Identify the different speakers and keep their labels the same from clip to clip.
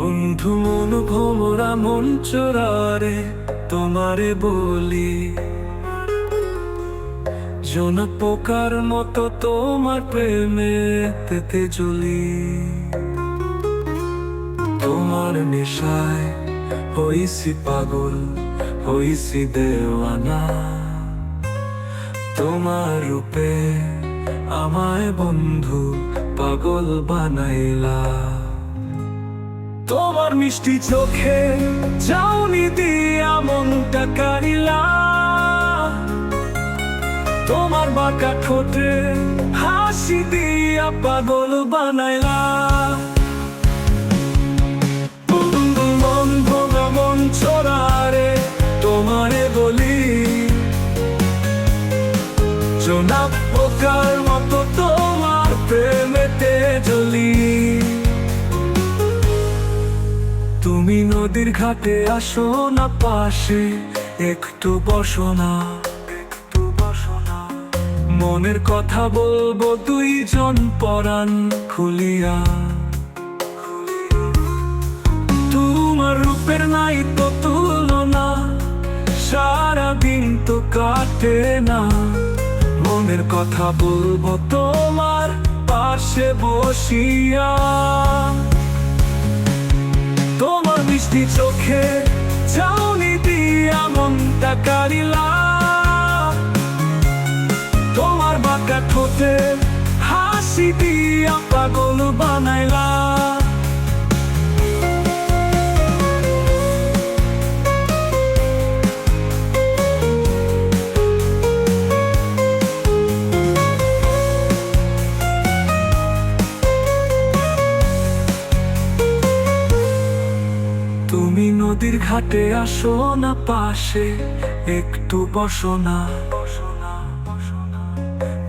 Speaker 1: বন্ধু মন ভোমরা মন চোরারে, তোমারে বলি। জোনাক পোকার মতো তোমার প্রেমে তেতে জ্বলি। তোমার নেশায় হইছি পাগল, হইছি দেওয়ানা। তোমার রূপে আমায় বন্ধু পাগল বানাইলা। তোমার মিষ্টি চোখে যাওনি দিয়া মনটা কারিলা তোমার বাঁকা ঠোঁটে হাসি দিয়া পাগল বানাইলা। মন তোমারে বলি। জোনা পোকার তুমি নদীর ঘাটে আসো না পাশে, একটু বসো না, একটু বসো না। মনের কথা বলব দুইজন পরাণ খুলিয়া। তোমার রূপের নাই তো তুলনা, সারাদিন তো কাটে না। মনের কথা বলব তোমার পাশে বসিয়া। তোমার মিষ্টি চোখে চাউনি দিয়া মনটা কারিলা তোমার বাঁকা ঠোঁটে হাসি দিয়া পাগল বানাইলা। নদীর ঘাটে আসো না পাশে, একটু বসো না।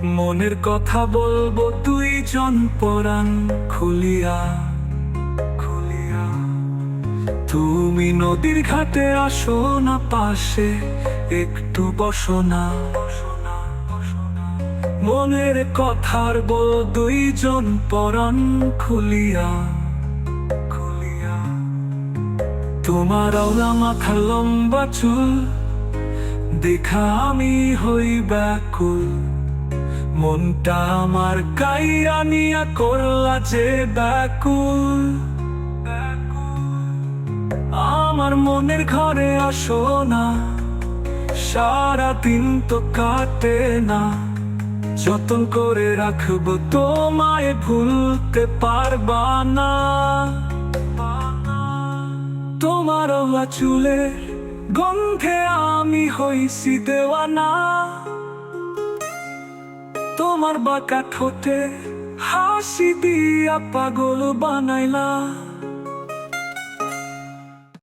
Speaker 1: মনের কথা বলব দুইজন পরাণ, খুলিয়া খুলিয়া। তুমি নদীর ঘাটে আসো না পাশে, একটু বসো না। মনের কথার বল দুইজন পরাণ, খুলিয়া। তোমার আওলা মাথা লম্বা চুল, দেখা আমি হই ব্যাকুল। মনটা আমার কাইয়া নিয়া করলা যে ব্যাকুল। আমার মনের ঘরে আসো না সারা দিন তো কাটে না। যতন করে রাখব, তোমায় ভুলতে পারবা না। তোমার চুলের গন্ধে আমি হইছি দেওয়ানা। তোমার বাঁকা ঠোঁটে হাসি দিয়া পাগল বানাইলা।